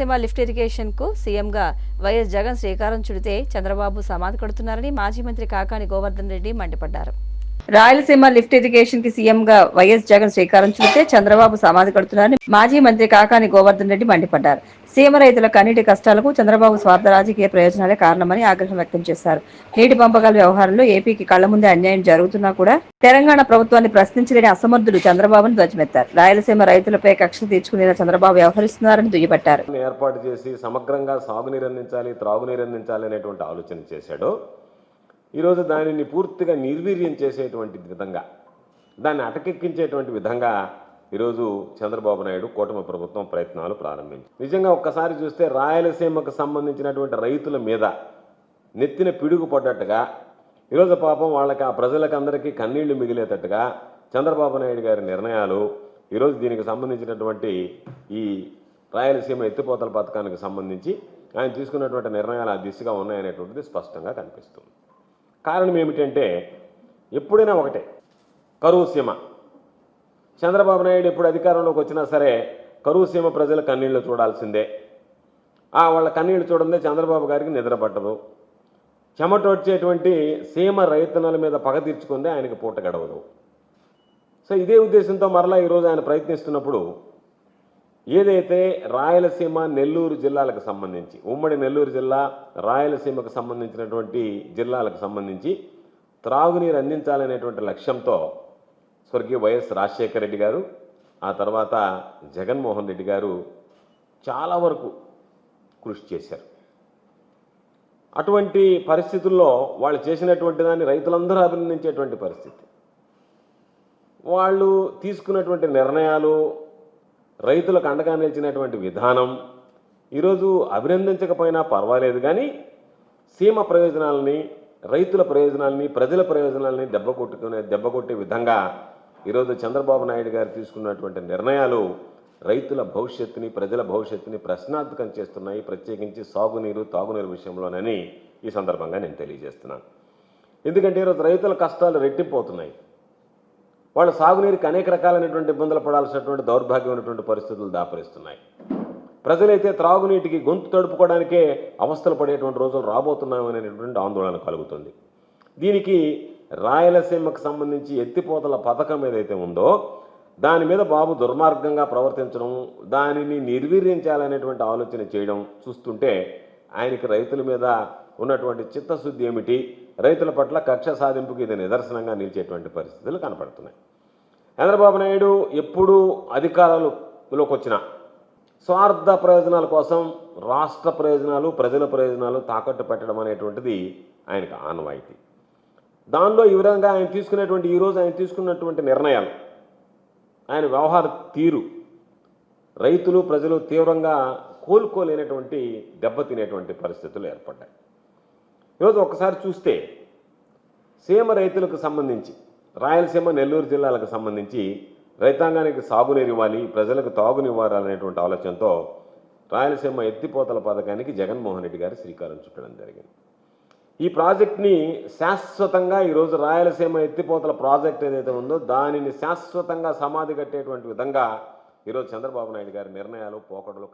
Konaseema lift ఇరిగేషన్కు సీఎంగా YS Jagan శ్రీకారం చుడితే చంద్రబాబు సమాధి కొడుతున్నారని మాజీ మంత్రి కాకాని గోవర్ధన్ రెడ్డి మండిపడ్డారు. రాయలసీమ లిఫ్ట్ ఇరిగేషన్కి సీఎం గా వైఎస్ జగన్ శ్రీకారం చుడితే చంద్రబాబు సమాధి కొడుతున్నారని మాజీ మంత్రి కాకాని గోవర్ధన్ రెడ్డి మండిపడ్డారు. సీమ రైతుల కన్నీటి కష్టాలకు చంద్రబాబు స్వార్థ రాజకీయ ప్రయోజనాలే కారణమని ఆగ్రహం వ్యక్తం చేశారు. నీటి పంపకాల వ్యవహారంలో ఏపీకి కళ్ళ ముందే అన్యాయం జరుగుతున్నా కూడా తెలంగాణ ప్రభుత్వాన్ని ప్రశ్నించలేని అసమర్థుడు చంద్రబాబును ధ్వజమెత్తారు. రాయలసీమ రైతులపై కక్ష తీర్చుకునేలా చంద్రబాబు వ్యవహరిస్తున్నారని దుయ్యబట్టారు. ఏర్పాటు చేసి సమగ్రంగా సాగునీరు అందించాలి త్రాగునీరు అందించాలి అనేటువంటి ఆలోచన చేశాడు. ఈరోజు దానిని పూర్తిగా నిర్వీర్యం చేసేటువంటి విధంగా దాన్ని అటకెక్కించేటువంటి విధంగా ఈరోజు చంద్రబాబు నాయుడు కూటమి ప్రభుత్వం ప్రయత్నాలు ప్రారంభించింది. నిజంగా ఒక్కసారి చూస్తే రాయలసీమకు సంబంధించినటువంటి రైతుల మీద నెత్తిన పిడుగు పడ్డట్టుగా ఈరోజు పాపం వాళ్ళకి ఆ ప్రజలకందరికీ కన్నీళ్ళు మిగిలేటట్టుగా చంద్రబాబు నాయుడు గారి నిర్ణయాలు ఈరోజు దీనికి సంబంధించినటువంటి ఈ రాయలసీమ ఎత్తిపోతల పథకానికి సంబంధించి ఆయన తీసుకున్నటువంటి నిర్ణయాలు ఆ దిశగా ఉన్నాయనేటువంటిది స్పష్టంగా కనిపిస్తుంది. కారణం ఏమిటంటే ఎప్పుడైనా ఒకటే కరువు సీమ. చంద్రబాబు నాయుడు ఎప్పుడు అధికారంలోకి వచ్చినా సరే కరువు సీమ ప్రజల కన్నీళ్ళు చూడాల్సిందే. ఆ వాళ్ళ కన్నీళ్ళు చూడందే చంద్రబాబు గారికి నిద్ర పట్టదు. చెమటొచ్చేటువంటి సీమ రైతన్నల మీద పగ తీర్చుకుందే ఆయనకి పూట గడవదు. సో ఇదే ఉద్దేశంతో మరలా ఈరోజు ఆయన ప్రయత్నిస్తున్నప్పుడు ఏదైతే రాయలసీమ నెల్లూరు జిల్లాలకు సంబంధించి ఉమ్మడి నెల్లూరు జిల్లా రాయలసీమకు సంబంధించినటువంటి జిల్లాలకు సంబంధించి త్రాగునీరు అందించాలనేటువంటి లక్ష్యంతో స్వర్గీయ వైఎస్ రాజశేఖర రెడ్డి గారు ఆ తర్వాత జగన్మోహన్ రెడ్డి గారు చాలా వరకు కృషి చేశారు. అటువంటి పరిస్థితుల్లో వాళ్ళు చేసినటువంటి దాన్ని రైతులందరూ అభినందించేటువంటి పరిస్థితి. వాళ్ళు తీసుకున్నటువంటి నిర్ణయాలు రైతులకు అండగా నిలిచినటువంటి విధానం ఈరోజు అభినందించకపోయినా పర్వాలేదు కానీ సీమ ప్రయోజనాలని రైతుల ప్రయోజనాలని ప్రజల ప్రయోజనాలని దెబ్బ కొట్టుకునే దెబ్బ కొట్టే విధంగా ఈరోజు చంద్రబాబు నాయుడు గారు తీసుకున్నటువంటి నిర్ణయాలు రైతుల భవిష్యత్తుని ప్రజల భవిష్యత్తుని ప్రశ్నార్థకం చేస్తున్నాయి. ప్రత్యేకించి సాగునీరు తాగునీరు విషయంలోనని ఈ సందర్భంగా నేను తెలియజేస్తున్నాను. ఎందుకంటే ఈరోజు రైతుల కష్టాలు రెట్టిపోతున్నాయి. వాళ్ళు సాగునీరుకి అనేక రకాలైనటువంటి ఇబ్బందులు పడాల్సినటువంటి దౌర్భాగ్యమైనటువంటి పరిస్థితులు దాపరిస్తున్నాయి. ప్రజలైతే త్రాగునీటికి గొంతు తడుపుకోవడానికే అవస్థలు పడేటువంటి రోజులు రాబోతున్నామనేటువంటి ఆందోళన కలుగుతుంది. దీనికి రాయలసీమకు సంబంధించి ఎత్తిపోతల పథకం ఏదైతే ఉందో దాని మీద బాబు దుర్మార్గంగా ప్రవర్తించడం దానిని నిర్వీర్యించాలనేటువంటి ఆలోచన చేయడం చూస్తుంటే ఆయనకి రైతుల మీద ఉన్నటువంటి చిత్తశుద్ధి ఏమిటి? రైతుల పట్ల కక్ష సాధింపుకి ఇది నిదర్శనంగా నిలిచేటువంటి పరిస్థితులు కనపడుతున్నాయి. చంద్రబాబు నాయుడు ఎప్పుడు అధికారంలోకి వచ్చినా స్వార్థ ప్రయోజనాల కోసం రాష్ట్ర ప్రయోజనాలు ప్రజల ప్రయోజనాలు తాకట్టు పెట్టడం అనేటువంటిది ఆయనకు ఆనవాయితీ. దానిలో ఈ విధంగా ఆయన తీసుకునేటువంటి ఈరోజు ఆయన తీసుకున్నటువంటి నిర్ణయాలు. ఆయన వ్యవహార తీరు. రైతులు ప్రజలు తీవ్రంగా కోలుకోలేనటువంటి దెబ్బతినేటువంటి పరిస్థితులు ఏర్పడ్డాయి. ఈరోజు ఒకసారి చూస్తే సీమ రైతులకు సంబంధించి రాయలసీమ నెల్లూరు జిల్లాలకు సంబంధించి రైతాంగానికి సాగునీరు ఇవ్వాలి ప్రజలకు తాగునివ్వాలి అనేటువంటి ఆలోచనతో రాయలసీమ ఎత్తిపోతల పథకానికి జగన్మోహన్ రెడ్డి గారు శ్రీకారం చుట్టడం జరిగింది. ఈ ప్రాజెక్ట్ని శాశ్వతంగా ఈరోజు రాయలసీమ ఎత్తిపోతల ప్రాజెక్ట్ ఏదైతే ఉందో దానిని శాశ్వతంగా సమాధి కట్టేటువంటి విధంగా ఈరోజు చంద్రబాబు నాయుడు గారి నిర్ణయాలు పోకడలు